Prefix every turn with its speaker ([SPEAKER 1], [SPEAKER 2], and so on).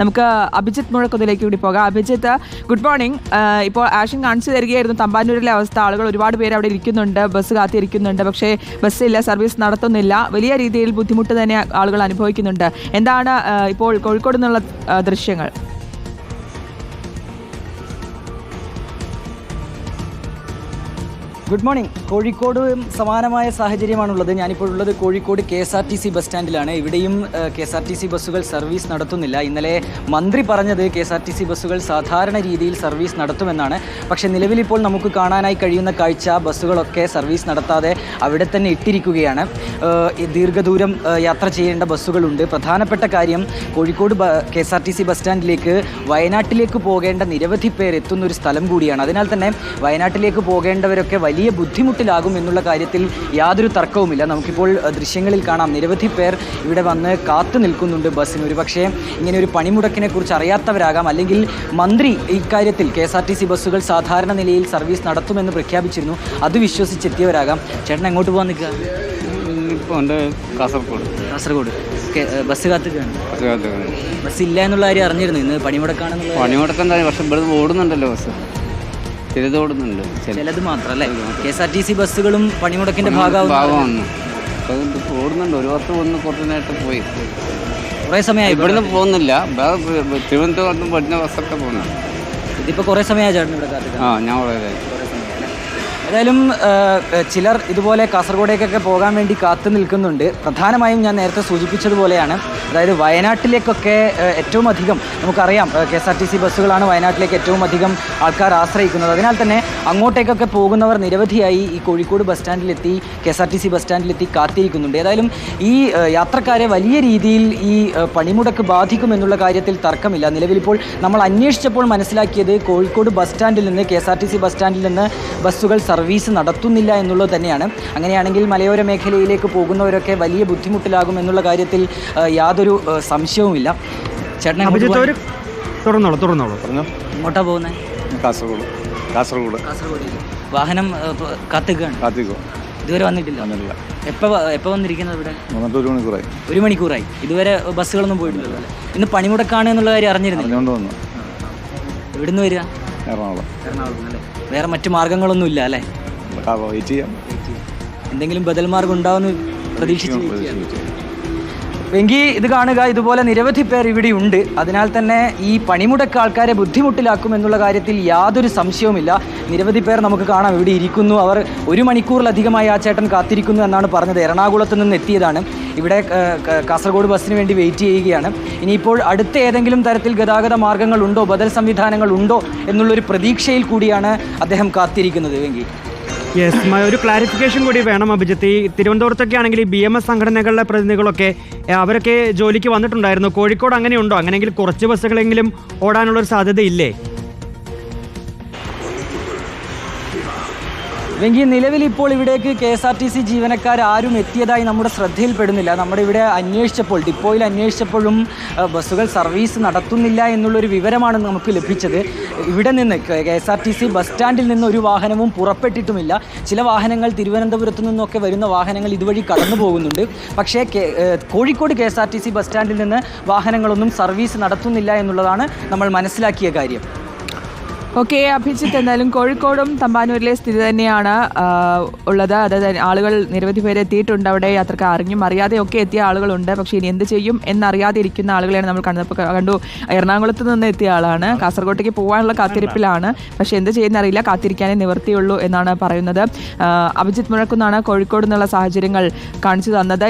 [SPEAKER 1] നമുക്ക് അഭിജിത്ത് മുഴക്കുന്നിലേക്ക് കൂടി പോകാം. അഭിജിത്ത് ഗുഡ് മോർണിംഗ് ഇപ്പോൾ ആഷൻ കാണിച്ചു തരികയായിരുന്നു തമ്പാനൂരിലെ അവസ്ഥ. ആളുകൾ ഒരുപാട് പേര് അവിടെ ഇരിക്കുന്നുണ്ട്. ബസ് കാത്തിരിക്കുന്നുണ്ട്. പക്ഷേ ബസ്സില്ല സർവീസ് നടത്തുന്നില്ല. വലിയ രീതിയിൽ ബുദ്ധിമുട്ട് തന്നെ ആളുകൾ അനുഭവിക്കുന്നുണ്ട്. എന്താണ് ഇപ്പോൾ കോഴിക്കോട് നിന്നുള്ള ദൃശ്യങ്ങൾ?
[SPEAKER 2] Good morning. കോഴിക്കോട് സമാനമായ സാഹചര്യമാണുള്ളത്. ഞാനിപ്പോൾ ഉള്ളത് Kozhikode K S R T C bus സ്റ്റാൻഡിലാണ്. ഇവിടെയും K S R T C ബസ്സുകൾ സർവീസ് നടത്തുന്നില്ല. ഇന്നലെ മന്ത്രി പറഞ്ഞത് K S R T C ബസ്സുകൾ സാധാരണ രീതിയിൽ സർവീസ് നടത്തുമെന്നാണ്. പക്ഷേ നിലവിലിപ്പോൾ നമുക്ക് കാണാനായി കഴിയുന്ന കാഴ്ച ബസ്സുകളൊക്കെ സർവീസ് നടത്താതെ അവിടെ തന്നെ ഇട്ടിരിക്കുകയാണ്. ദീർഘദൂരം യാത്ര ചെയ്യേണ്ട ബസ്സുകളുണ്ട്. പ്രധാനപ്പെട്ട കാര്യം Kozhikode K S R T C bus സ്റ്റാൻഡിലേക്ക് വയനാട്ടിലേക്ക് പോകേണ്ട നിരവധി പേർ എത്തുന്ന ഒരു സ്ഥലം കൂടിയാണ്. അതിനാൽ തന്നെ വയനാട്ടിലേക്ക് പോകേണ്ടവരൊക്കെ വലിയ ബുദ്ധിമുട്ടിലാകും എന്നുള്ള കാര്യത്തിൽ യാതൊരു തർക്കവുമില്ല. നമുക്കിപ്പോൾ ദൃശ്യങ്ങളിൽ കാണാം. നിരവധി പേർ ഇവിടെ വന്ന് കാത്തു നിൽക്കുന്നുണ്ട് ബസ്സിന്. ഒരു പക്ഷേ ഇങ്ങനെ ഒരു പണിമുടക്കിനെ കുറിച്ച് അറിയാത്തവരാകാം. അല്ലെങ്കിൽ മന്ത്രി ഇക്കാര്യത്തിൽ K S R T C ബസ്സുകൾ സാധാരണ നിലയിൽ സർവീസ് നടത്തുമെന്ന് പ്രഖ്യാപിച്ചിരുന്നു. അത് വിശ്വസിച്ചെത്തിയവരാകാം. ചേട്ടൻ എങ്ങോട്ട് പോകാൻ നിൽക്കുക?
[SPEAKER 3] ഇപ്പോൾ ഉണ്ട് കാസർഗോഡ്.
[SPEAKER 2] കാസർഗോഡ്. ബസ് കാത്തുകയാണ്.
[SPEAKER 3] കാസർഗോഡ്
[SPEAKER 2] ബസ് ഇല്ല എന്നുള്ള കാര്യം അറിഞ്ഞിരുന്നു? ഇന്ന് പണിമുടക്കാണെന്നുള്ള
[SPEAKER 3] പണിമുടക്കം തന്നെ പക്ഷെ ഇവിടെ ഓടുന്നുണ്ടല്ലോ ബസ്. ചിലത് ഓടുന്നുണ്ട് ചില
[SPEAKER 2] ചിലത് മാത്രം അല്ലേ K S R T C ബസ്സുകളും പണിമുടക്കിന്റെ
[SPEAKER 3] ഭാഗമാണ് ഓടുന്നുണ്ട്. ഒരു വർഷം ഒന്ന് കുറച്ച് നേരത്തെ പോയി.
[SPEAKER 2] കുറെ സമയമായി.
[SPEAKER 3] ഇവിടുന്ന് പോകുന്നില്ല. തിരുവനന്തപുരത്ത് പഠിച്ച ബസ്സൊക്കെ പോകുന്നു.
[SPEAKER 2] ഇതിപ്പോ കുറെ സമയമായി ചേട്ടൻ ഇവിടെ
[SPEAKER 3] ആ ഞാൻ വളരെ
[SPEAKER 2] ഏതായാലും ചിലർ ഇതുപോലെ കാസർഗോഡേക്കൊക്കെ പോകാൻ വേണ്ടി കാത്തു നിൽക്കുന്നുണ്ട്. പ്രധാനമായും ഞാൻ നേരത്തെ സൂചിപ്പിച്ചതുപോലെയാണ്. അതായത് വയനാട്ടിലേക്കൊക്കെ ഏറ്റവും അധികം നമുക്കറിയാം K S R T C ബസ്സുകളാണ് വയനാട്ടിലേക്ക് ഏറ്റവും അധികം ആൾക്കാർ ആശ്രയിക്കുന്നത്. അതിനാൽ തന്നെ അങ്ങോട്ടേക്കൊക്കെ പോകുന്നവർ നിരവധിയായി ഈ Kozhikode bus സ്റ്റാൻഡിലെത്തി K S R T C bus സ്റ്റാൻഡിലെത്തി കാത്തിരിക്കുന്നുണ്ട്. ഏതായാലും ഈ യാത്രക്കാരെ വലിയ രീതിയിൽ ഈ പണിമുടക്ക് ബാധിക്കുമെന്നുള്ള കാര്യത്തിൽ തർക്കമില്ല. നിലവിലിപ്പോൾ നമ്മൾ അന്വേഷിച്ചപ്പോൾ മനസ്സിലാക്കിയത് കോഴിക്കോട് ബസ് സ്റ്റാൻഡിൽ നിന്ന് K S R T C bus സ്റ്റാൻഡിൽ നിന്ന് ബസ്സുകൾ സർവീസ് നടത്തുന്നില്ല എന്നുള്ളത് തന്നെയാണ്. അങ്ങനെയാണെങ്കിൽ മലയോര മേഖലയിലേക്ക് പോകുന്നവരൊക്കെ വലിയ ബുദ്ധിമുട്ടിലാകും എന്നുള്ള കാര്യത്തിൽ യാതൊരു സംശയവുമില്ല. ചേട്ടനെ
[SPEAKER 4] തുറന്നോളൂ തുറന്നോളൂ
[SPEAKER 2] എങ്ങോട്ടാ പോകുന്നത്
[SPEAKER 5] കാസർഗോഡ്. കാസർഗോഡ്.
[SPEAKER 2] കാസർഗോഡ് വാഹനം കാത്തുകയാണ്
[SPEAKER 5] കാത്തിക്കോ
[SPEAKER 2] ഇതുവരെ വന്നിട്ടില്ല?
[SPEAKER 5] വന്നിട്ടില്ല.
[SPEAKER 2] എപ്പോൾ എപ്പോൾ വന്നിരിക്കുന്നത് ഇവിടെ?
[SPEAKER 5] വന്നിട്ട് ഒരു മണിക്കൂറായി.
[SPEAKER 2] ഒരു മണിക്കൂറായി. ഇതുവരെ ബസ്സുകളൊന്നും പോയിട്ടില്ല ഇന്ന് പണിമുടക്കാണ് എന്നുള്ള കാര്യം അറിഞ്ഞിരുന്നു
[SPEAKER 5] അറിഞ്ഞുകൊണ്ട് വന്നു.
[SPEAKER 2] എവിടുന്ന് വരിക?
[SPEAKER 5] എറണാകുളം.
[SPEAKER 2] എറണാകുളം അല്ലേ? വേറെ മറ്റു മാർഗങ്ങളൊന്നും ഇല്ല അല്ലേ?
[SPEAKER 5] വെയിറ്റ് ചെയ്യാം.
[SPEAKER 2] എന്തെങ്കിലും ബദൽ മാർഗം ഉണ്ടാവുമെന്ന് പ്രതീക്ഷിച്ചു
[SPEAKER 5] പ്രതീക്ഷിച്ച്
[SPEAKER 2] എങ്കിൽ ഇത് കാണുക ഇതുപോലെ നിരവധി പേർ ഇവിടെ ഉണ്ട്. അതിനാൽ തന്നെ ഈ പണിമുടക്ക് ആൾക്കാരെ ബുദ്ധിമുട്ടിലാക്കും എന്നുള്ള കാര്യത്തിൽ യാതൊരു സംശയവുമില്ല. നിരവധി പേർ നമുക്ക് കാണാം ഇവിടെ ഇരിക്കുന്നു. അവർ ഒരു മണിക്കൂറിലധികമായി ആ ചേട്ടൻ കാത്തിരിക്കുന്നു എന്നാണ് പറഞ്ഞത്. എറണാകുളത്ത് നിന്ന് എത്തിയതാണ്. ഇവിടെ കാസർഗോഡ് ബസ്സിന് വേണ്ടി വെയിറ്റ് ചെയ്യുകയാണ്. ഇനിയിപ്പോൾ അടുത്ത ഏതെങ്കിലും തരത്തിൽ ഗതാഗത മാർഗങ്ങളുണ്ടോ ബദൽ സംവിധാനങ്ങൾ ഉണ്ടോ എന്നുള്ളൊരു പ്രതീക്ഷയിൽ കൂടിയാണ് അദ്ദേഹം കാത്തിരിക്കുന്നത് വെങ്കി
[SPEAKER 4] യെസ് ഒരു ക്ലാരിഫിക്കേഷൻ കൂടി വേണം അഭിജിത്ത്. ഈ തിരുവനന്തപുരത്തൊക്കെ ആണെങ്കിൽ ബി എം എസ് സംഘടനകളുടെ പ്രതിനിധികളൊക്കെ അവരൊക്കെ ജോലിക്ക് വന്നിട്ടുണ്ടായിരുന്നു. കോഴിക്കോട് അങ്ങനെയുണ്ടോ? അങ്ങനെയെങ്കിൽ കുറച്ച് ബസ്സുകളെങ്കിലും ഓടാനുള്ള ഒരു സാധ്യതയില്ലേ?
[SPEAKER 2] വെങ്കി നിലവിൽ ഇപ്പോൾ ഇവിടേക്ക് K S R T C ജീവനക്കാർ ആരും എത്തിയതായി നമ്മുടെ ശ്രദ്ധയിൽപ്പെടുന്നില്ല. നമ്മുടെ ഇവിടെ അന്വേഷിച്ചപ്പോൾ ഡിപ്പോയിൽ അന്വേഷിച്ചപ്പോഴും ബസ്സുകൾ സർവീസ് നടത്തുന്നില്ല എന്നുള്ളൊരു വിവരമാണ് നമുക്ക് ലഭിച്ചത്. ഇവിടെ നിന്ന് K S R T C bus സ്റ്റാൻഡിൽ നിന്ന് ഒരു വാഹനവും പുറപ്പെട്ടിട്ടുമില്ല. ചില വാഹനങ്ങൾ തിരുവനന്തപുരത്തു നിന്നൊക്കെ വരുന്ന വാഹനങ്ങൾ ഇതുവഴി കടന്നു പോകുന്നുണ്ട്. പക്ഷേ Kozhikode K S R T C bus സ്റ്റാൻഡിൽ നിന്ന് വാഹനങ്ങളൊന്നും സർവീസ് നടത്തുന്നില്ല എന്നുള്ളതാണ് നമ്മൾ മനസ്സിലാക്കിയ കാര്യം.
[SPEAKER 1] ഓക്കെ അഭിജിത്ത് എന്തായാലും കോഴിക്കോടും തമ്പാനൂരിലെ സ്ഥിതി തന്നെയാണ് ഉള്ളത്. അതായത് ആളുകൾ നിരവധി പേര് എത്തിയിട്ടുണ്ട് അവിടെ യാത്രക്കാർ അറിഞ്ഞും അറിയാതെ ഒക്കെ എത്തിയ ആളുകളുണ്ട്. പക്ഷേ ഇനി എന്ത് ചെയ്യും എന്നറിയാതെ ഇരിക്കുന്ന ആളുകളെയാണ് നമ്മൾ കണ്ടപ്പോൾ കണ്ടു എറണാകുളത്ത് നിന്ന് എത്തിയ ആളാണ്. കാസർഗോട്ടേക്ക് പോകാനുള്ള കാത്തിരിപ്പിലാണ്. പക്ഷേ എന്ത് ചെയ്യുന്ന അറിയില്ല. കാത്തിരിക്കാനേ നിവർത്തിയുള്ളൂ എന്നാണ് പറയുന്നത്. അഭിജിത്ത് മുഴക്കുന്നാണ് കോഴിക്കോട് നിന്നുള്ള സാഹചര്യങ്ങൾ കാണിച്ചു തന്നത്.